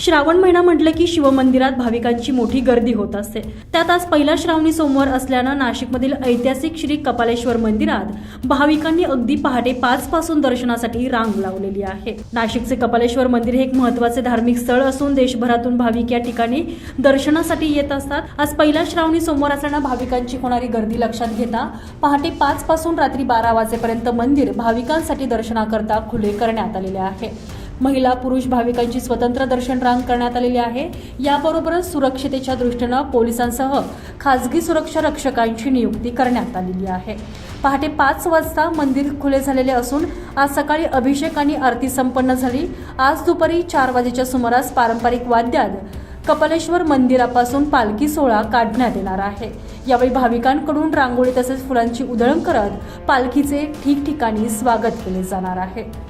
श्रावण महिना म्हटलं की शिवमंदिरात भाविकांची मोठी गर्दी होत असते. त्यात आज पहिला श्रावणी सोमवार असल्यानं नाशिकमधील ऐतिहासिक श्री कपालेश्वर मंदिरात भाविकांनी अगदी पहाटे पाच पासून दर्शनासाठी रांग लावलेली आहे. नाशिकचे कपालेश्वर मंदिर हे एक महत्त्वाचे धार्मिक स्थळ असून देशभरातून भाविक या ठिकाणी दर्शनासाठी येत असतात. आज पहिला श्रावणी सोमवार असल्यानं भाविकांची होणारी गर्दी लक्षात घेता पहाटे पाच पासून रात्री बारा वाजेपर्यंत मंदिर भाविकांसाठी दर्शनाकरता खुले करण्यात आलेले आहे. महिला पुरुष भाविकांची स्वतंत्र दर्शन रांग करण्यात आलेली आहे. याबरोबरच सुरक्षितेच्या दृष्टीनं पोलिसांसह खासगी सुरक्षा रक्षकांची नियुक्ती करण्यात आलेली आहे. पहाटे पाच वाजता मंदिर खुले झालेले असून आज सकाळी अभिषेक आणि आरती संपन्न झाली. आज दुपारी चार वाजेच्या सुमारास पारंपरिक वाद्यात कपालेश्वर मंदिरापासून पालखी सोहळा काढण्यात येणार आहे. यावेळी भाविकांकडून रांगोळी तसेच फुलांची उधळण करत पालखीचे ठिकठिकाणी स्वागत केले जाणार आहे.